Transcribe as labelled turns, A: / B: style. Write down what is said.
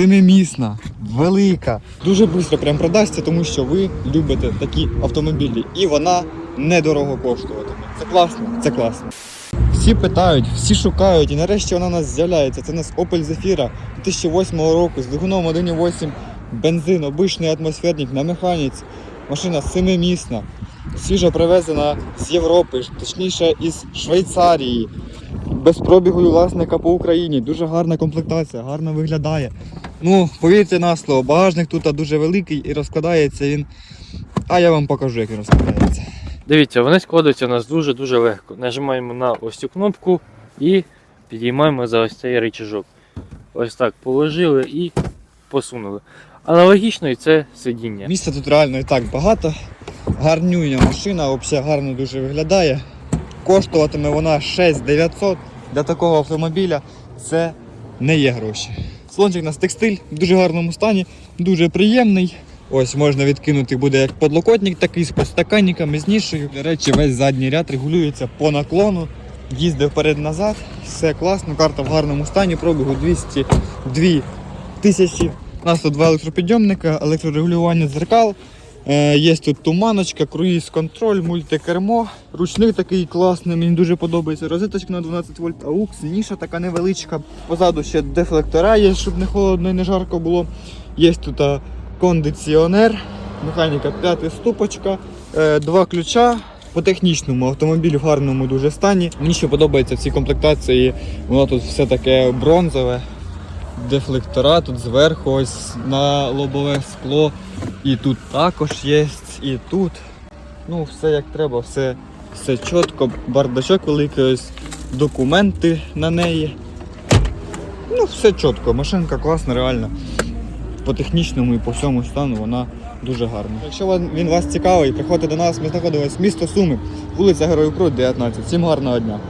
A: семимісна, велика. Дуже швидко прям продасться, тому що ви любите такі автомобілі. І вона недорого коштуватиме. Це класно, це класно. Всі питають, всі шукають, і нарешті вона у нас з'являється. Це у нас Opel Zafira 2008 року з двигуном 1.8 бензин, обичний атмосферник на механіці. Машина семимісна, свіжо привезена з Європи, точніше із Швейцарії. Без пробігу і власника по Україні. Дуже гарна комплектація, гарно виглядає. Ну, повірте на слово, багажник тут дуже великий і розкладається він. А я вам покажу, як він розкладається.
B: Дивіться, вони складаються у нас дуже-дуже легко. Нажимаємо на ось цю кнопку і підіймаємо за ось цей рычажок. Ось так положили і посунули. Аналогічно і це сидіння.
A: Місця тут реально і так багато. Гарнюня машина, взагалі гарно дуже виглядає. Коштуватиме вона 6900 для такого автомобіля. Це не є гроші. Слончик у нас текстиль в дуже гарному стані, дуже приємний. Ось можна відкинути буде як подлокотник, такий з подстаканниками, з нішею. До речі, весь задній ряд регулюється по наклону. Їздив вперед-назад, все класно, карта в гарному стані, пробігу 202 тисячі. У нас тут два електропідйомника, електрорегулювання дзеркал. Е, є тут туманочка, круїз контроль, мультикермо. Ручник такий класний, мені дуже подобається. Розеточка на 12 вольт, аукс, ніша така невеличка. Позаду ще дефлектора є, щоб не холодно і не жарко було. Є тут кондиціонер, механіка п'ята ступочка, е, два ключа. По технічному автомобіль в гарному дуже стані. Мені ще подобається в цій комплектації. Воно тут все таке бронзове дефлектора тут зверху ось на лобове скло. І тут також є, і тут. Ну, все як треба, все, все чітко, бардачок великий, ось документи на неї. Ну, все чітко, машинка класна, реально. По технічному і по всьому стану вона дуже гарна. Якщо він вас цікавий, приходьте до нас, ми знаходимося місто Суми, вулиця Героїв Крут, 19. Всім гарного дня!